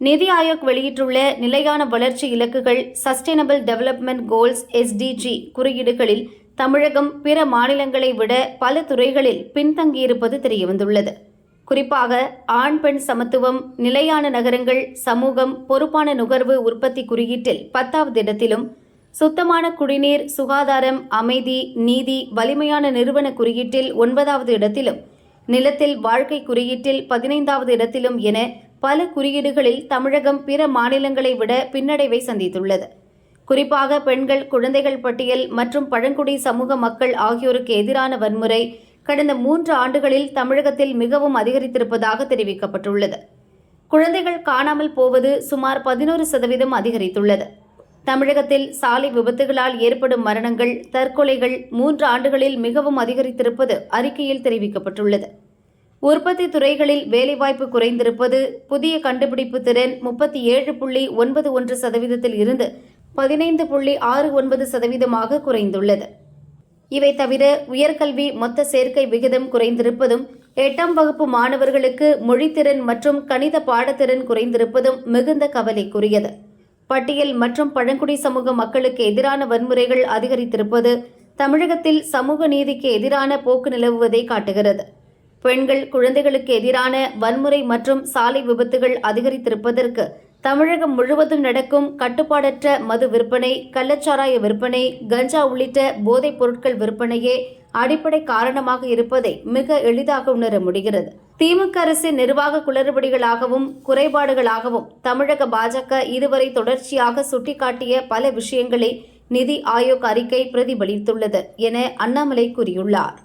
நிதி ஆயோக் வெளியிட்டுள்ள நிலையான வளர்ச்சி இலக்குகள் சஸ்டைனபிள் டெவலப்மெண்ட் கோல்ஸ் எஸ்டிஜி குறியீடுகளில் தமிழகம் பிற மாநிலங்களை விட பல துறைகளில் பின்தங்கியிருப்பது தெரியவந்துள்ளது. குறிப்பாக ஆண் பெண் சமத்துவம் நிலையான நகரங்கள் சமூகம் பொறுப்பான நுகர்வு உற்பத்தி குறியீட்டில் பத்தாவது இடத்திலும் சுத்தமான குடிநீர் சுகாதாரம் அமைதி நீதி வலிமையான நிறுவன குறியீட்டில் ஒன்பதாவது இடத்திலும் நிலத்தில் வாழ்க்கை குறியீட்டில் பதினைந்தாவது இடத்திலும் என பல குறியீடுகளில் தமிழகம் பிற மாநிலங்களை விட பின்னடைவை சந்தித்துள்ளது. குறிப்பாக பெண்கள் குழந்தைகள் பட்டியல் மற்றும் பழங்குடி சமூக மக்கள் ஆகியோருக்கு எதிரான வன்முறை கடந்த மூன்று ஆண்டுகளில் தமிழகத்தில் மிகவும் அதிகரித்திருப்பதாக தெரிவிக்கப்பட்டுள்ளது. குழந்தைகள் காணாமல் போவது சுமார் பதினோரு சதவீதம் அதிகரித்துள்ளது. தமிழகத்தில் சாலை விபத்துகளால் ஏற்படும் மரணங்கள் தற்கொலைகள் மூன்று ஆண்டுகளில் மிகவும் அதிகரித்திருப்பது அறிக்கையில் தெரிவிக்கப்பட்டுள்ளது. உற்பத்தி துறைகளில் வேலைவாய்ப்பு குறைந்திருப்பது புதிய கண்டுபிடிப்பு திறன் முப்பத்தி ஏழு புள்ளி ஒன்பது ஒன்று சதவீதத்தில் இருந்து பதினைந்து புள்ளி ஆறு ஒன்பது சதவீதமாக குறைந்துள்ளது. இவை தவிர உயர்கல்வி மொத்த சேர்க்கை விகிதம் குறைந்திருப்பதும் எட்டாம் வகுப்பு மாணவர்களுக்கு மொழித்திறன் மற்றும் கணித பாடத்திறன் குறைந்திருப்பதும் மிகுந்த கவலைக்குரியது. பட்டியல் மற்றும் பழங்குடி சமூக மக்களுக்கு எதிரான வன்முறைகள் அதிகரித்திருப்பது தமிழகத்தில் சமூக நீதிக்கு எதிரான போக்கு நிலவுவதை காட்டுகிறது. பெண்கள் குழந்தைகளுக்கு எதிரான வன்முறை மற்றும் சாலை விபத்துகள் அதிகரித்திருப்பதற்கு தமிழகம் முழுவதும் நடக்கும் கட்டுப்பாடற்ற மது விற்பனை கள்ளச்சாராய விற்பனை கஞ்சா உள்ளிட்ட போதைப் பொருட்கள் விற்பனையே அடிப்படை காரணமாக இருப்பதை மிக எளிதாக உணர முடிகிறது. திமுக அரசின் நிர்வாக குளறுபடிகளாகவும் குறைபாடுகளாகவும் தமிழக பாஜக இதுவரை தொடர்ச்சியாக சுட்டிக்காட்டிய பல விஷயங்களை நிதி ஆயோக் அறிக்கை பிரதிபலித்துள்ளது என அண்ணாமலை கூறியுள்ளார்.